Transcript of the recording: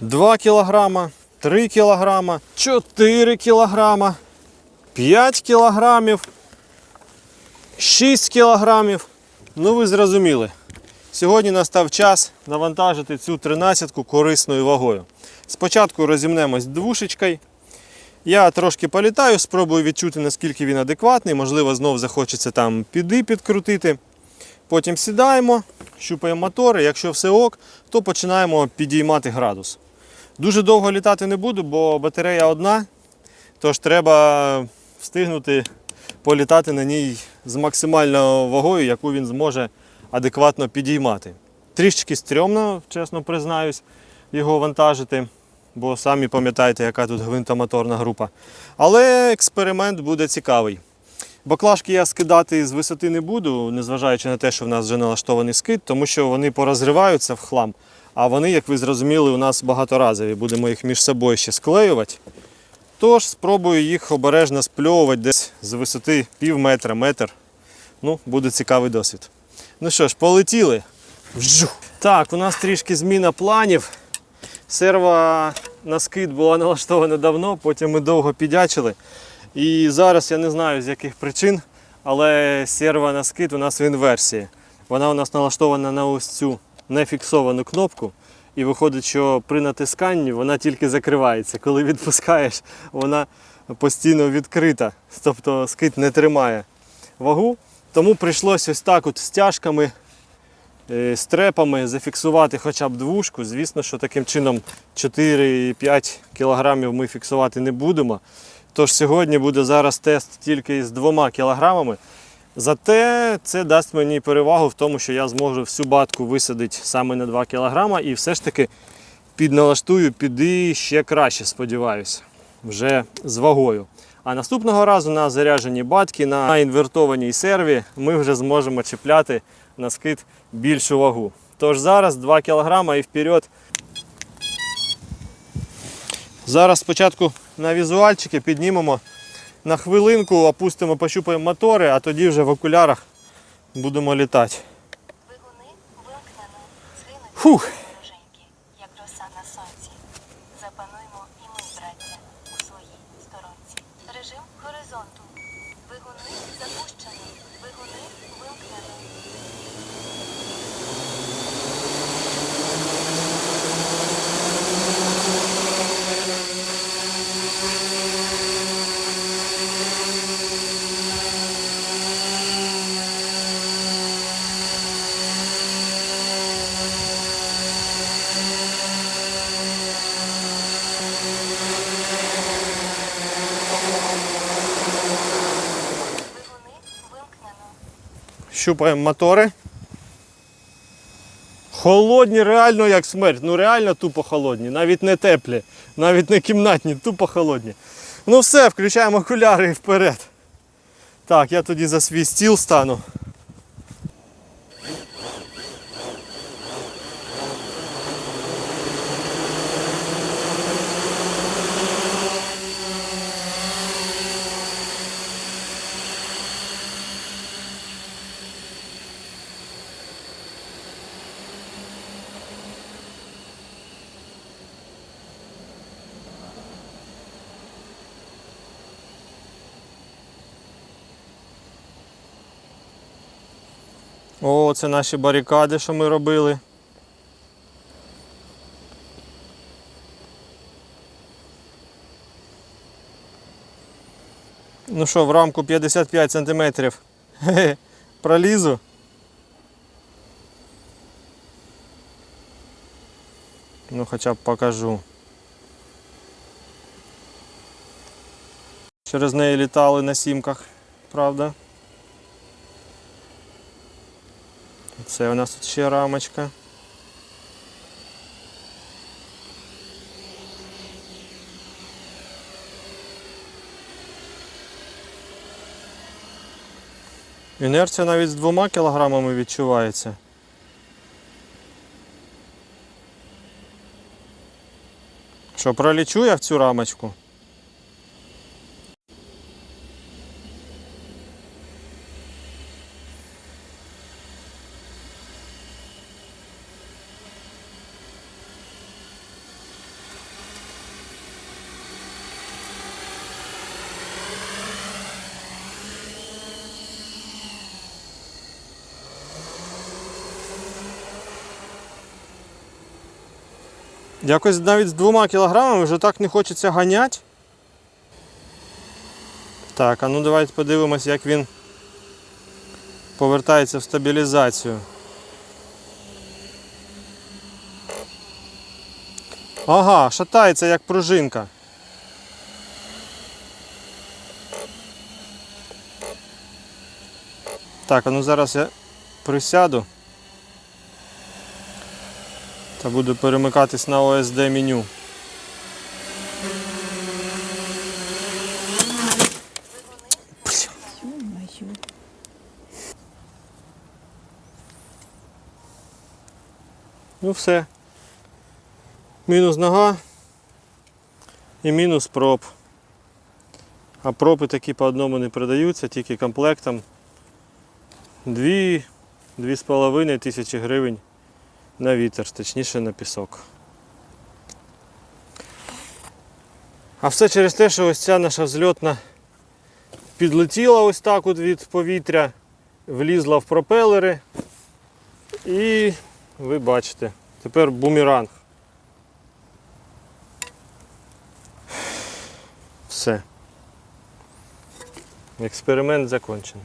2 кг, 3 кг, 4 кг, 5 кг, 6 кг. Ну ви зрозуміли. Сьогодні настав час навантажити цю 13-ку корисною вагою. Спочатку розімнемось двушечкою. Я трошки політаю, спробую відчути, наскільки він адекватний. Можливо, знов захочеться там піди підкрутити. Потім сідаємо, щупаємо мотори. Якщо все ок, то починаємо підіймати градус. Дуже довго літати не буду, бо батарея одна, тож треба встигнути політати на ній з максимальною вагою, яку він зможе адекватно підіймати. Трішки стрьомно, чесно признаюсь, його вантажити, бо самі пам'ятаєте, яка тут гвинтомоторна група. Але експеримент буде цікавий. Баклажки я скидати з висоти не буду, незважаючи на те, що в нас вже налаштований скид, тому що вони порозриваються в хлам. А вони, як ви зрозуміли, у нас багаторазові. Будемо їх між собою ще склеювати. Тож спробую їх обережно спльовувати десь з висоти пів метра, метр. Ну, буде цікавий досвід. Ну що ж, полетіли. Вжух. Так, у нас трішки зміна планів. Серва на скид була налаштована давно, потім ми довго підячили. І зараз я не знаю з яких причин, але серва на скид у нас в інверсії. Вона у нас налаштована на ось цю нефіксовану кнопку. І виходить, що при натисканні вона тільки закривається. Коли відпускаєш, вона постійно відкрита. Тобто скид не тримає вагу. Тому прийшлося ось так от стяжками, е, стрепами зафіксувати хоча б двушку. Звісно, що таким чином 4-5 кг ми фіксувати не будемо. Тож сьогодні буде зараз тест тільки з двома кілограмами. Зате це дасть мені перевагу в тому, що я зможу всю батку висадити саме на 2 кг і все ж таки підналаштую піди ще краще, сподіваюся, вже з вагою. А наступного разу на зарядженій батки, на інвертованій серві ми вже зможемо чіпляти на скид більшу вагу. Тож зараз 2 кг і вперед. Зараз спочатку на візуальчики піднімемо на хвилинку, опустимо, пощупаємо мотори, а тоді вже в окулярах будемо літати. Вигуни вимкнено. Фух. як роса на сонці. Запануймо Щупаємо мотори. Холодні, реально як смерть. Ну реально тупо холодні. Навіть не теплі, навіть не кімнатні, тупо холодні. Ну все, включаємо окуляри і вперед. Так, я тоді за свій стіл стану. О, це наші барикади, що ми робили. Ну що, в рамку 55 сантиметрів пролізу. Ну хоча б покажу. Через неї літали на сімках, правда? Це у нас тут ще рамочка. Інерція навіть з двома кілограмами відчувається. Що, пролічу я в цю рамочку? Якось навіть з двома кілограмами вже так не хочеться ганяти. Так, а ну давайте подивимось, як він повертається в стабілізацію. Ага, шатається як пружинка. Так, а ну зараз я присяду та буду перемикатись на OSD меню. Ну все. Мінус нога і мінус проб. А проби такі по одному не продаються, тільки комплектом. Дві, дві з половиною тисячі гривень на вітер, точніше на пісок. А все через те, що ось ця наша взльотна підлетіла ось так от від повітря, влізла в пропелери і ви бачите. Тепер бумеранг. Все. Експеримент закончений.